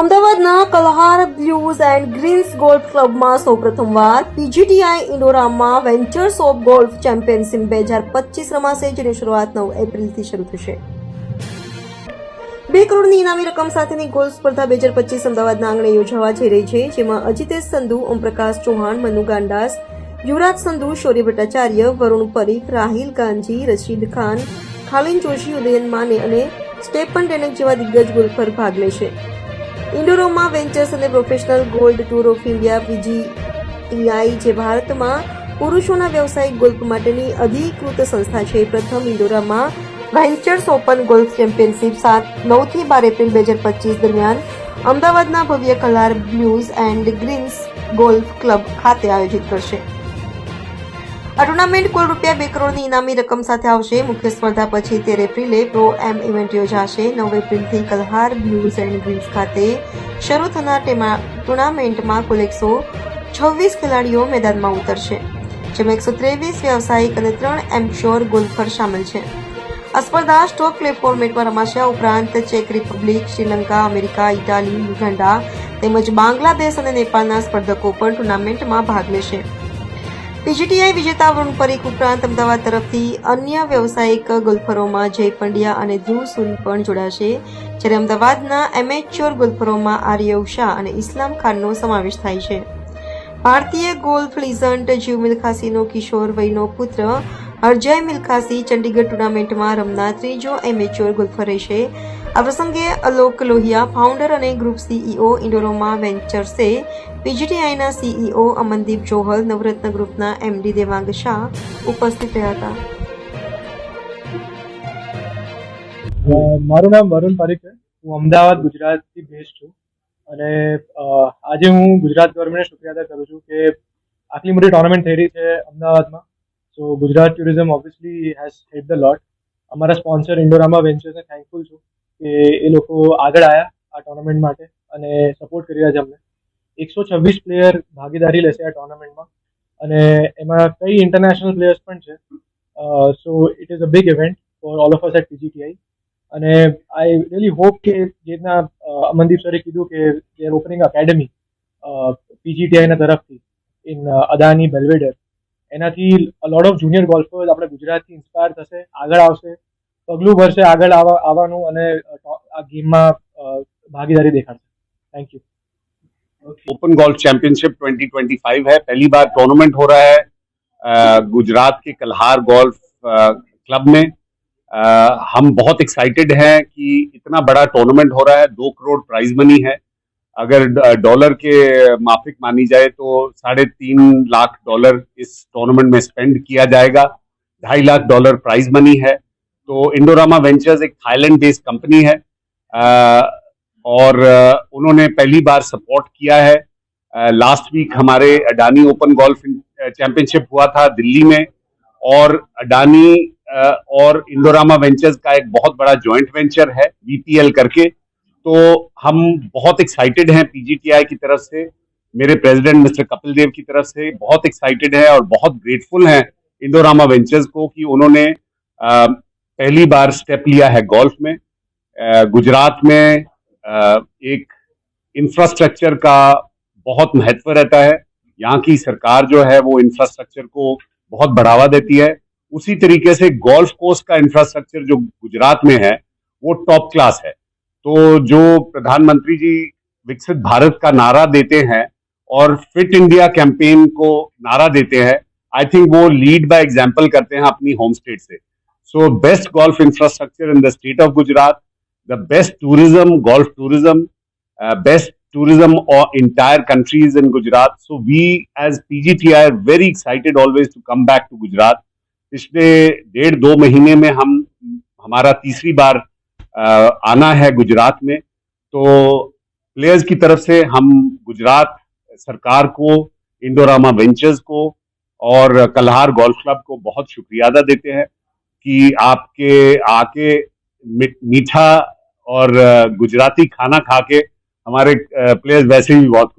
અમદાવાદના Kalhaar blues and greens golf ક્લબમાં સૌપ્રથમવાર PGTI Indorama ventures of golf championship બે હજાર પચીસ રમાશે, જેની શરૂઆત નવ એપ્રિલથી શરૂ થશે. બે કરોડની ઇનામી રકમ સાથેની ગોલ્ફ સ્પર્ધા બે હજાર પચીસ અમદાવાદના આંગણે યોજાવા જઈ રહી છે, જેમાં અજિતેશ સંધુ, ઓમપ્રકાશ ચૌહાણ, મનુ ગાંડાસ, યુવરાજ સંધુ, શૌર્ય ભટ્ટાચાર્ય, વરુણ પરીખ, રાહિલ ગાંજી રશીદ ખાન, ખાલિન જોશી, ઉદયન માને અને સ્ટેપન ડેનક જેવા દિગ્ગજ ગોલ્ફર ભાગ લેશે. ઇન્ડોરોમાં વેન્ચર્સ અને professional golf tour of India PGI જે ભારતમાં પુરુષોના વ્યવસાયિક ગોલ્ફ માટેની અધિકૃત સંસ્થા છે. પ્રથમ Indorama ventures open golf championship સાત, નવથી બાર એપ્રિલ બે હજાર પચીસ દરમિયાન અમદાવાદના ભવ્ય Kalhaar blues and greens golf club ખાતે આયોજિત કરશે. આ ટુર્નામેન્ટ કુલ રૂપિયા બે કરોડની ઇનામી રકમ સાથે આવશે. મુખ્ય સ્પર્ધા પછી તેર એપ્રિલે પ્રો એમ ઇવેન્ટ યોજાશે. નવ એપ્રિલથી કલહાર બ્લુઝ એન્ડ ગ્રીન્સ ખાતે શરૂ થનાર ટુર્નામેન્ટમાં કુલ એકસો છવ્વીસ ખેલાડીઓ મેદાનમાં ઉતરશે, જેમાં એકસો ત્રેવીસ વ્યાવસાયિક અને ત્રણ એમ્પ્યોર ગોલ્ફર સામેલ છે. આ સ્પર્ધા સ્ટોક પ્લે ફોર્મેટમાં રમાશે. ઉપરાંત check Republic Sri Lanka America Italy Uganda તેમજ બાંગ્લાદેશ અને નેપાળના સ્પર્ધકો પણ ટુર્નામેન્ટમાં ભાગ લેશે. પીજીટીઆઈ વિજેતા વરુણ પરીખ ઉપરાંત અમદાવાદ તરફથી અન્ય વ્યવસાયિક ગોલ્ફરોમાં જય પંડ્યા અને ધ્રુવ સુન પણ જોડાશે. જ્યારે અમદાવાદના એમેચ્યોર ગોલ્ફરોમાં આર્યવ શાહ અને ઇસ્લામ ખાનનો સમાવેશ થાય છે. ભારતીય ગોલ્ફ લિઝન્ટ જીવ મિલ્ખાસીનો કિશોર વયનો પુત્ર હરજય મિલ્ખાસી ચંડીગઢ ટુર્નામેન્ટમાં રમનાર ત્રીજો એમેચ્યોર ગોલ્ફર રહેશે. આ પ્રસંગે અલોક લોહિયા ફાઉન્ડર અને ગ્રુપ સીઈઓ ઇન્ડોરોમા વેન્ચર્સે પીજીટીઆઈના સીઈઓ અમનદીપ જોહલ, નવરત્ન ગ્રુપના એમડી દેવાંગ શાહ ઉપસ્થિત રહ્યા હતા. મારું નામ વરુણ પરીખ છે. હું અમદાવાદ, ગુજરાતથી બેસ્ટ છું. અને આજે હું ગુજરાત ગવર્મેન્ટને શુક્રિયા અદા કરું છું કે આટલી મોટી ટુર્નામેન્ટ થઈ રહી છે અમદાવાદમાં. So Gujarat tourism obviously has help the lot અમારા સ્પોન્સર ઇન્ડોરામા વેન્ચર્સને થેન્કફુલ છું. કે એ લોકો આગળ આવ્યા આ ટુર્નામેન્ટ માટે અને સપોર્ટ કરી રહ્યા છે અમને. એકસો છવ્વીસ પ્લેયર ભાગીદારી લેશે આ ટુર્નામેન્ટમાં અને એમાં કઈ ઇન્ટરનેશનલ પ્લેયર્સ પણ છે. So it is a big event for all of us at PGTI અને આઈ રિયલી હોપ કે જે રીતના અમનદીપ સરે કીધું કે દે આર ઓપનિંગ એકેડમી પીજીટીઆઈના તરફથી ઇન અદાની બેલ્વેડર એનાથી લોટ ઓફ જુનિયર ગોલ્ફર્સ આપણે ગુજરાતથી ઇન્સ્પાયર થશે, આગળ આવશે. પગલું ભરશે આગળ આવવા આવવાનું અને અ, ટો- આ ગેમમાં ભાગીદારી દેખાડશે thank you open golf championship 2025 है पहली बार टूर्नामेंट हो रहा है अ, गुजरात के कल्हार गोल्फ अ, क्लब में अ, हम बहुत एक्साइटेड हैं कि इतना बड़ा टूर्नामेंट हो रहा है दो करोड़ प्राइज मनी है अगर ड- डॉलर के माफिक मानी जाए तो साढ़े तीन लाख डॉलर इस टूर्नामेंट में स्पेंड किया जाएगा ढाई लाख डॉलर प्राइज मनी है तो इंडोरामा वेंचर्स एक थाईलैंड बेस्ड कंपनी है और उन्होंने पहली बार सपोर्ट किया है। लास्ट वीक हमारे अडानी ओपन गोल्फ चैंपियनशिप हुआ था दिल्ली में, और अडानी और इंडोरामा वेंचर्स का एक बहुत बड़ा जॉइंट वेंचर है बीपीएल करके। तो हम बहुत एक्साइटेड हैं पीजीटीआई की तरफ़ से, मेरे प्रेसिडेंट मिस्टर कपिल देव की तरफ़ से बहुत एक्साइटेड है और बहुत ग्रेटफुल हैं इंडोरामा वेंचर्स को कि उन्होंने पहली बार स्टेप लिया है गोल्फ में। गुजरात में एक इंफ्रास्ट्रक्चर का बहुत महत्व रहता है। यहाँ की सरकार जो है वो इंफ्रास्ट्रक्चर को बहुत बढ़ावा देती है। उसी तरीके से गोल्फ कोर्स का इंफ्रास्ट्रक्चर जो गुजरात में है, वो टॉप क्लास है। तो जो प्रधानमंत्री जी विकसित भारत का नारा देते हैं और फिट इंडिया कैंपेन को नारा देते हैं आई थिंक वो लीड बाय एग्ज़ाम्पल करते हैं अपनी होम स्टेट से। So best golf infrastructure in the state of Gujarat the best tourism, golf tourism, uh, best tourism or entire countries in Gujarat. So we as PGTI are very excited always to come back to Gujarat. पिछले डेढ़ दो महीने में हम हमारा तीसरी बार अ, आना है गुजरात में तो प्लेयर्स की तरफ़ से हम गुजरात सरकार को इंडोरामा वेंचर्स को और कल्हार गोल्फ क्लब को बहुत शुक्रिया अदा देते हैं कि आपके आके मी- मीठा और अ, गुजराती खाना खा के हमारे प्लेयर्स वैसे भी बहुत